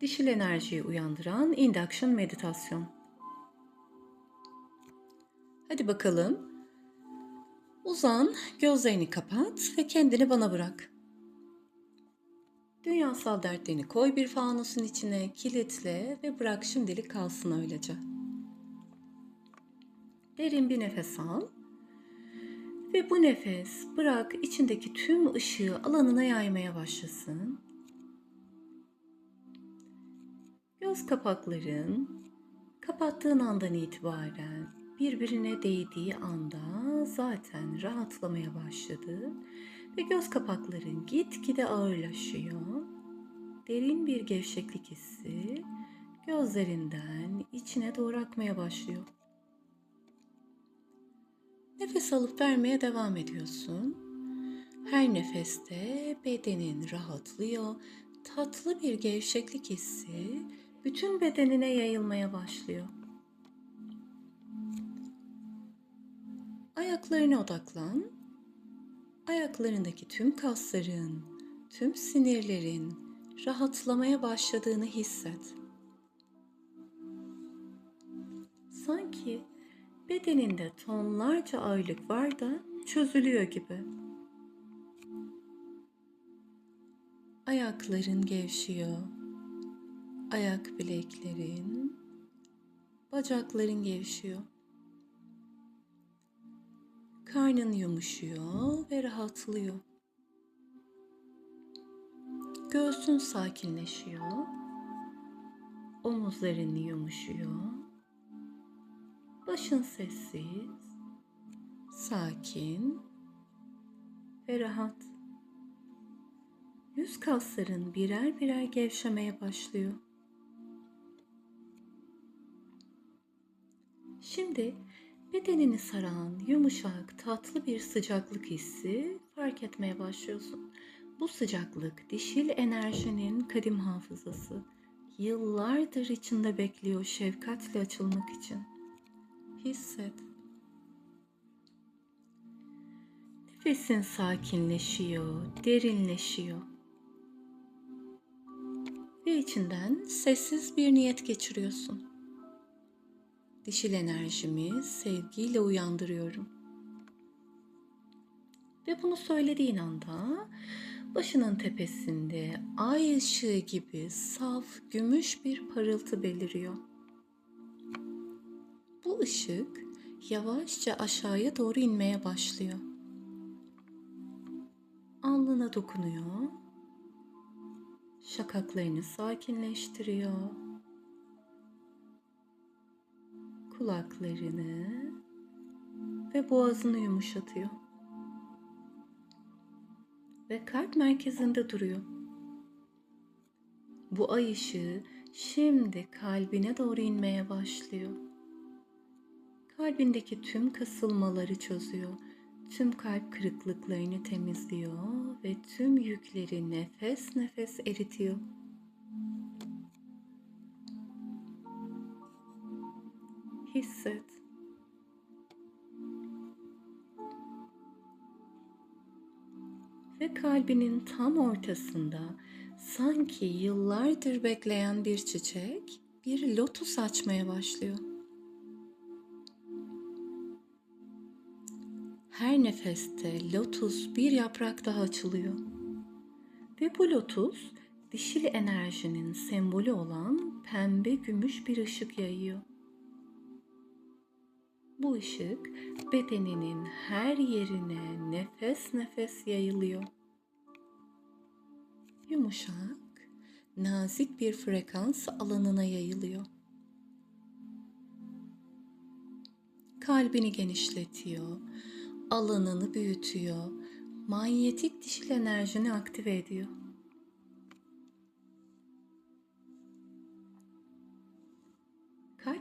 Dişil enerjiyi uyandıran induction meditasyon. Hadi bakalım. Uzan, gözlerini kapat ve kendini bana bırak. Dünyasal dertlerini koy bir fanusun içine, kilitle ve bırak şimdilik kalsın öylece. Derin bir nefes al. Ve bu nefes bırak içindeki tüm ışığı alanına yaymaya başlasın. Göz kapakların kapattığın andan itibaren birbirine değdiği anda zaten rahatlamaya başladı ve göz kapakların gitgide ağırlaşıyor. Derin bir gevşeklik hissi gözlerinden içine doğru akmaya başlıyor. Nefes alıp vermeye devam ediyorsun. Her nefeste bedenin rahatlıyor. Tatlı bir gevşeklik hissi bütün bedenine yayılmaya başlıyor. Ayaklarına odaklan. Ayaklarındaki tüm kasların, tüm sinirlerin rahatlamaya başladığını hisset. Sanki bedeninde tonlarca ağırlık var da çözülüyor gibi. Ayakların gevşiyor. Ayak bileklerin, bacakların gevşiyor. Karnın yumuşuyor ve rahatlıyor. Göğsün sakinleşiyor. Omuzların yumuşuyor. Başın sessiz, sakin ve rahat. Yüz kasların birer birer gevşemeye başlıyor. Şimdi bedenini saran yumuşak, tatlı bir sıcaklık hissi fark etmeye başlıyorsun. Bu sıcaklık dişil enerjinin kadim hafızası. Yıllardır içinde bekliyor şefkatle açılmak için. Hisset. Nefesin sakinleşiyor, derinleşiyor. Ve içinden sessiz bir niyet geçiriyorsun. Dişil enerjimi sevgiyle uyandırıyorum. Ve bunu söylediğin anda başının tepesinde ay ışığı gibi saf gümüş bir parıltı beliriyor. Bu ışık yavaşça aşağıya doğru inmeye başlıyor. Alnına dokunuyor. Şakaklarını sakinleştiriyor. Kulaklarını ve boğazını yumuşatıyor. Ve kalp merkezinde duruyor. Bu ay ışığı şimdi kalbine doğru inmeye başlıyor kalbindeki tüm kasılmaları çözüyor. Tüm kalp kırıklıklarını temizliyor ve tüm yükleri nefes nefes eritiyor. Hisset. Ve kalbinin tam ortasında sanki yıllardır bekleyen bir çiçek bir lotus açmaya başlıyor. her nefeste lotus bir yaprak daha açılıyor. Ve bu lotus dişil enerjinin sembolü olan pembe gümüş bir ışık yayıyor. Bu ışık bedeninin her yerine nefes nefes yayılıyor. Yumuşak, nazik bir frekans alanına yayılıyor. Kalbini genişletiyor, alanını büyütüyor, manyetik dişil enerjini aktive ediyor.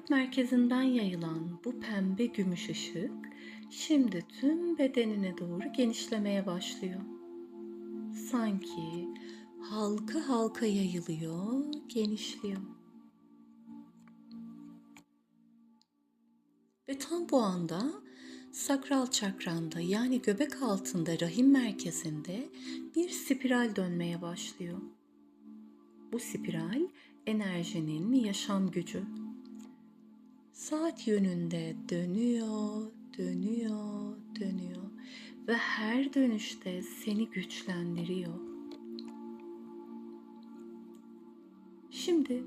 Merkezinden yayılan bu pembe gümüş ışık şimdi tüm bedenine doğru genişlemeye başlıyor. Sanki halka halka yayılıyor, genişliyor. Ve tam bu anda sakral çakranda yani göbek altında rahim merkezinde bir spiral dönmeye başlıyor. Bu spiral enerjinin yaşam gücü. Saat yönünde dönüyor, dönüyor, dönüyor ve her dönüşte seni güçlendiriyor. Şimdi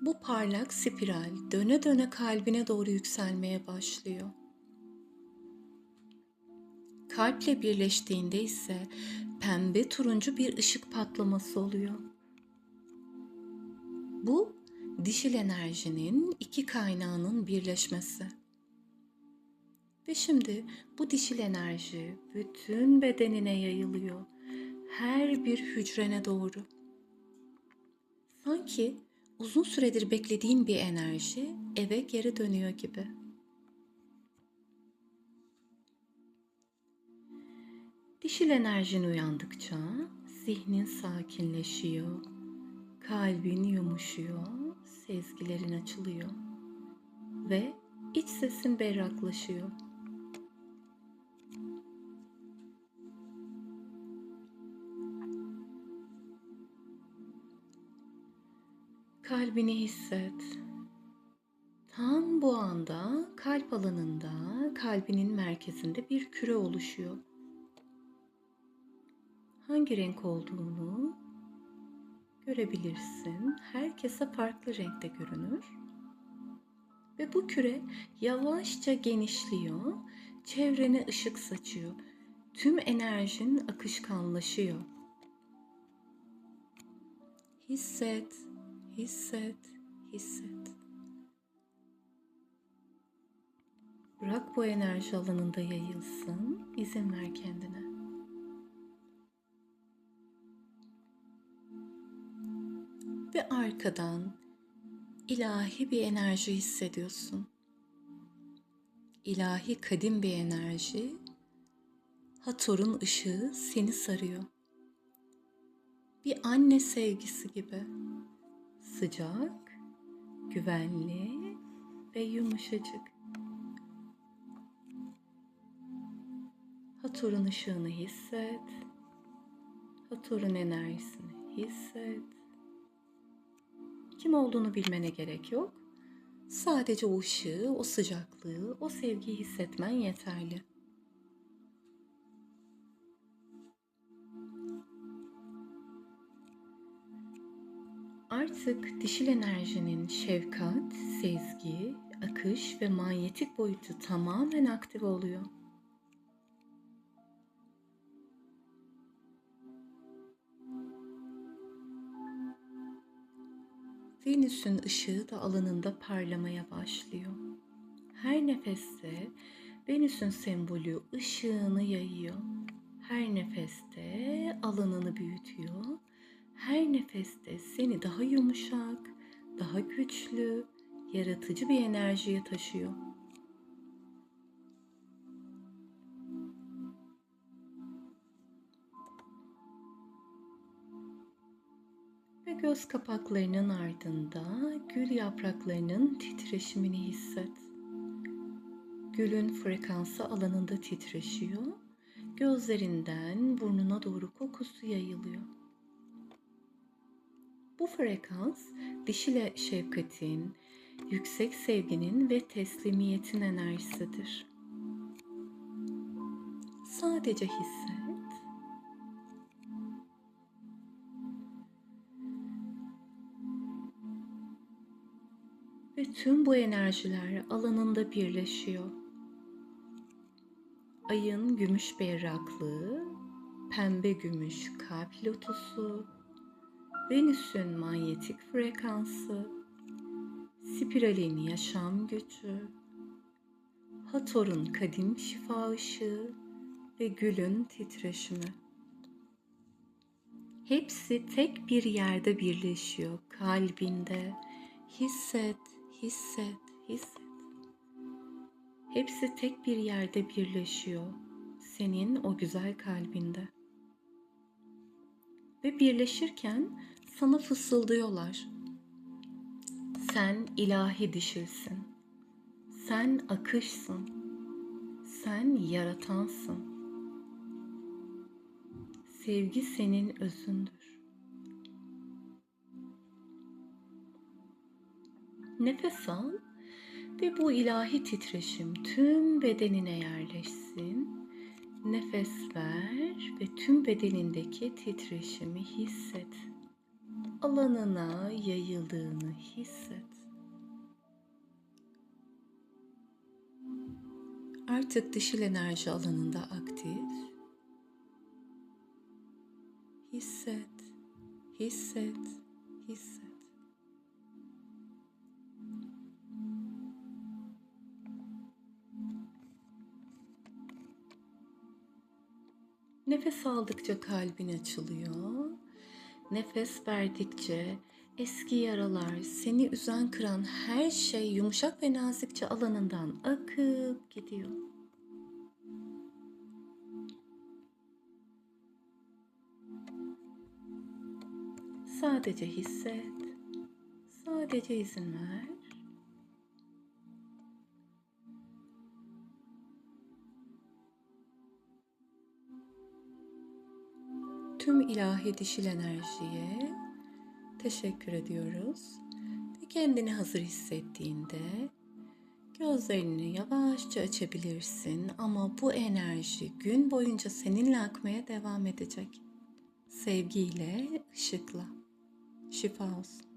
bu parlak spiral döne döne kalbine doğru yükselmeye başlıyor. Kalple birleştiğinde ise pembe turuncu bir ışık patlaması oluyor. Bu dişil enerjinin iki kaynağının birleşmesi. Ve şimdi bu dişil enerji bütün bedenine yayılıyor. Her bir hücrene doğru. Sanki uzun süredir beklediğin bir enerji eve geri dönüyor gibi. Dişil enerjin uyandıkça zihnin sakinleşiyor, kalbin yumuşuyor, sezgilerin açılıyor ve iç sesin berraklaşıyor. Kalbini hisset. Tam bu anda kalp alanında, kalbinin merkezinde bir küre oluşuyor. Hangi renk olduğunu görebilirsin. Herkese farklı renkte görünür. Ve bu küre yavaşça genişliyor, çevrene ışık saçıyor. Tüm enerjin akışkanlaşıyor. Hisset, hisset, hisset. Bırak bu enerji alanında yayılsın, izin ver kendine. Ve arkadan ilahi bir enerji hissediyorsun. İlahi kadim bir enerji, Hator'un ışığı seni sarıyor. Bir anne sevgisi gibi. Sıcak, güvenli ve yumuşacık. Hator'un ışığını hisset. Hator'un enerjisini hisset. Kim olduğunu bilmene gerek yok. Sadece o ışığı, o sıcaklığı, o sevgiyi hissetmen yeterli. Artık dişil enerjinin şefkat, sezgi, akış ve manyetik boyutu tamamen aktif oluyor. Venüs'ün ışığı da alanında parlamaya başlıyor. Her nefeste Venüs'ün sembolü ışığını yayıyor. Her nefeste alanını büyütüyor. Her nefeste seni daha yumuşak, daha güçlü, yaratıcı bir enerjiye taşıyor. Göz kapaklarının ardında gül yapraklarının titreşimini hisset. Gülün frekansı alanında titreşiyor. Gözlerinden burnuna doğru kokusu yayılıyor. Bu frekans dişile şefkatin, yüksek sevginin ve teslimiyetin enerjisidir. Sadece hisset. Tüm bu enerjiler alanında birleşiyor. Ayın gümüş berraklığı, pembe gümüş kalp lotusu, Venüs'ün manyetik frekansı, spiralin yaşam gücü, Hator'un kadim şifa ışığı ve gülün titreşimi. Hepsi tek bir yerde birleşiyor kalbinde. Hisset, hisset, hisset. Hepsi tek bir yerde birleşiyor senin o güzel kalbinde. Ve birleşirken sana fısıldıyorlar. Sen ilahi dişilsin. Sen akışsın. Sen yaratansın. Sevgi senin özündür. Nefes al ve bu ilahi titreşim tüm bedenine yerleşsin. Nefes ver ve tüm bedenindeki titreşimi hisset. Alanına yayıldığını hisset. Artık dişil enerji alanında aktif. Hisset, hisset, hisset. Nefes aldıkça kalbin açılıyor. Nefes verdikçe eski yaralar, seni üzen kıran her şey yumuşak ve nazikçe alanından akıp gidiyor. Sadece hisset. Sadece izin ver. Tüm ilahi dişil enerjiye teşekkür ediyoruz. Ve kendini hazır hissettiğinde gözlerini yavaşça açabilirsin ama bu enerji gün boyunca seninle akmaya devam edecek. Sevgiyle, ışıkla. Şifa olsun.